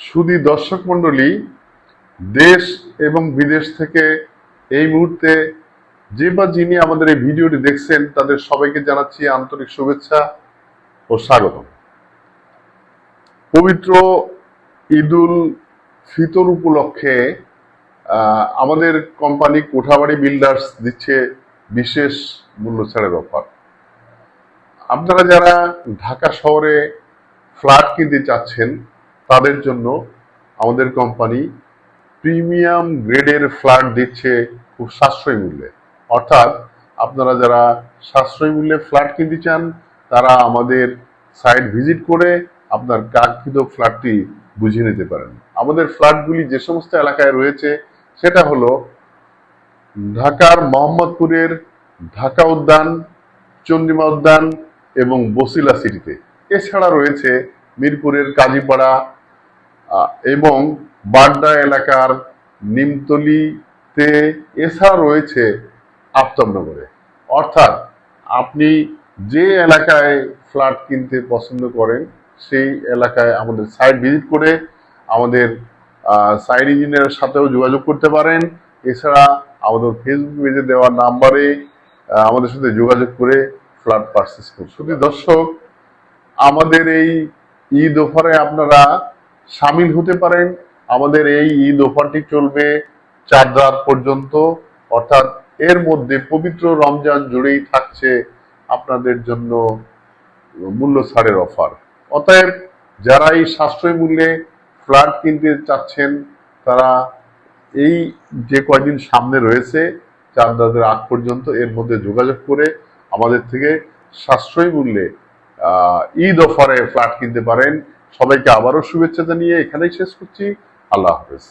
সুদী দর্শক মণ্ডলী দেশ এবং বিদেশ থেকে এই মুহূর্তে যে বা যিনি আমাদের এই ভিডিওটি দেখছেন, তাদের সবাইকে জানাচ্ছি আন্তরিক শুভেচ্ছা ও স্বাগত পবিত্র ঈদুল ফিতর উপলক্ষে আমাদের কোম্পানি কোঠাবাড়ি বিল্ডার্স দিচ্ছে বিশেষ মূল্য ছাড়ের অফার। আপনারা যারা ঢাকা শহরে ফ্ল্যাট কিনতে চাচ্ছেন তাদের জন্য আমাদের কোম্পানি প্রিমিয়াম গ্রেডের ফ্ল্যাট দিচ্ছে খুব সাশ্রয়ী মূল্যে। অর্থাৎ আপনারা যারা সাশ্রয়ী মূল্যে ফ্ল্যাট কিনতে চান, তারা আমাদের সাইট ভিজিট করে আপনার কাঙ্ক্ষিত ফ্ল্যাটটি বুঝে নিতে পারেন। আমাদের ফ্ল্যাটগুলি যে সমস্ত এলাকায় রয়েছে, সেটা হলো ঢাকার মোহাম্মদপুরের ঢাকা উদ্যান চন্ডিমা উদ্যান এবং বসিলা সিটিতে। এছাড়া রয়েছে মিরপুরের কাজীপাড়া এবং বাড্ডা এলাকার নিমতলিতে এছাড়া রয়েছে আফতাবনগরে। অর্থাৎ আপনি যে এলাকায় ফ্ল্যাট কিনতে পছন্দ করেন, সেই এলাকায় আমাদের সাইট ভিজিট করে আমাদের সাইট ইঞ্জিনিয়ারের সাথেও যোগাযোগ করতে পারেন। এছাড়া আমাদের ফেসবুক পেজে দেওয়া নাম্বারে আমাদের সাথে যোগাযোগ করে ফ্ল্যাট পারচেস করুন। শুধু দর্শক, আমাদের এই ঈদ অফারে আপনারা সামিল হতে পারেন। আমাদের এই ঈদ অফারটি চলবে চার রাত পর্যন্ত। অর্থাৎ এর মধ্যে পবিত্র রমজান জুড়েই থাকছে আপনাদের জন্য মূল্য ছাড়ের অফার। অতএব যারা এই সাশ্রয় মূল্যে ফ্ল্যাট কিনতে চাচ্ছেন, তারা এই যে কয়দিন সামনে রয়েছে, চার রাতের আগ পর্যন্ত এর মধ্যে যোগাযোগ করে আমাদের থেকে সাশ্রয় মূল্যে ঈদ অফারে ফ্ল্যাট কিনতে পারেন। সবাইকে আবারও শুভেচ্ছা জানিয়ে এখানেই শেষ করছি। আল্লাহ হাফেজ।